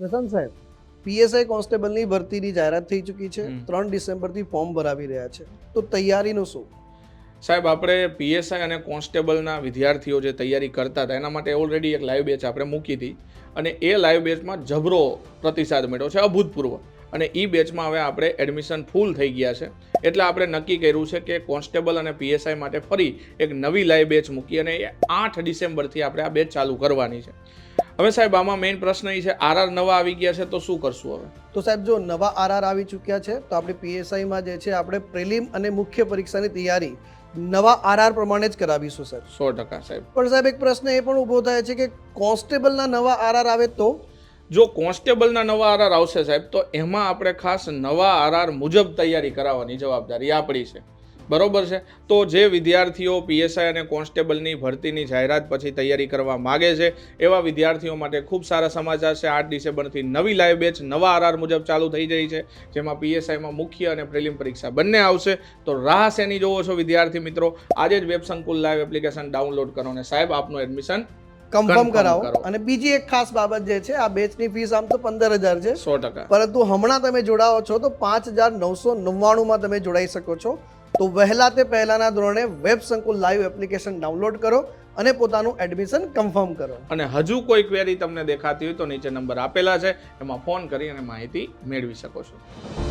પ્રશાંત સાહેબ પીએસઆઈ કોન્સ્ટેબલની ભરતીની જાહેરાત થઈ ચૂકી છે. ત્રણ ડિસેમ્બરથી ફોર્મ ભરાવી રહ્યા છે. તો તૈયારીનું શું? સાહેબ આપણે પીએસઆઈ અને કોન્સ્ટેબલના વિદ્યાર્થીઓ જે તૈયારી કરતા હતા એના માટે ઓલરેડી એક લાઈવ બેચ આપણે મૂકી હતી. અને એ લાઈવ બેચમાં જબરો પ્રતિસાદ મળ્યો છે અભૂતપૂર્વ. અને એ બેચમાં હવે આપણે એડમિશન ફૂલ થઈ ગયા છે. એટલે આપણે નક્કી કર્યું છે કે કોન્સ્ટેબલ અને પીએસઆઈ માટે ફરી એક નવી લાઈવ બેચ મૂકી અને એ આઠ ડિસેમ્બરથી આપણે આ બેચ ચાલુ કરવાની છે. હવે સાહેબ આમાં મેઇન પ્રશ્ન એ છે આરઆર નવા આવી ગયા છે તો શું કરશું હવે? તો સાહેબ જો નવા આરઆર આવી ચૂક્યા છે તો આપણે પીએસઆઈમાં જે છે આપણે પ્રિલિમ અને મુખ્ય પરીક્ષાની તૈયારી નવા આરઆર પ્રમાણે જ કરાવીશું સર સો ટકા સાહેબ. પણ સાહેબ એક પ્રશ્ન એ પણ ઊભો થાય છે કે કોન્સ્ટેબલના નવા આરઆર આવે તો? જો કોન્સ્ટેબલના નવા આરઆર આવશે સાહેબ તો એમાં આપણે ખાસ નવા આરઆર મુજબ તૈયારી કરાવવાની જવાબદારી આપણી છે. બરોબર છે? તો જે વિદ્યાર્થીઓ પીએસઆઈ અને કોન્સ્ટેબલની ભરતીની જાહેરાત પછી તૈયારી કરવા માગે છે એવા વિદ્યાર્થીઓ માટે ખૂબ સારા સમાચાર છે. આઠ ડિસેમ્બરથી નવી લાઈવ બેચ નવા આરઆર મુજબ ચાલુ થઈ જઈ છે જેમાં પીએસઆઈમાં મુખ્ય અને પ્રિલિમ પરીક્ષા બંને આવશે. તો રાહ શેની જોવો છો વિદ્યાર્થી મિત્રો. આજે જ વેબ સંકુલ લાઈવ એપ્લિકેશન ડાઉનલોડ કરો અને સાહેબ આપનું એડમિશન કન્ફર્મ કરાવો. અને બીજી એક ખાસ બાબત જે છે આ બેચની ફીસ આમ તો પંદર હજાર છે. સો ટકા. પરંતુ હમણાં તમે જોડાઓ છો તો પાંચ હજાર નવસો નવ્વાણુંમાં તમે જોડાઈ શકો છો. તો વહેલા તે પહેલાના ધોરણે વેબ સંકુલ લાઈવ એપ્લિકેશન ડાઉનલોડ કરો અને પોતાનું એડમિશન કન્ફર્મ કરો. અને હજુ કોઈ ક્વેરી તમને દેખાતી હોય તો નીચે નંબર આપેલા છે, એમાં ફોન કરી અને માહિતી મેળવી શકો છો.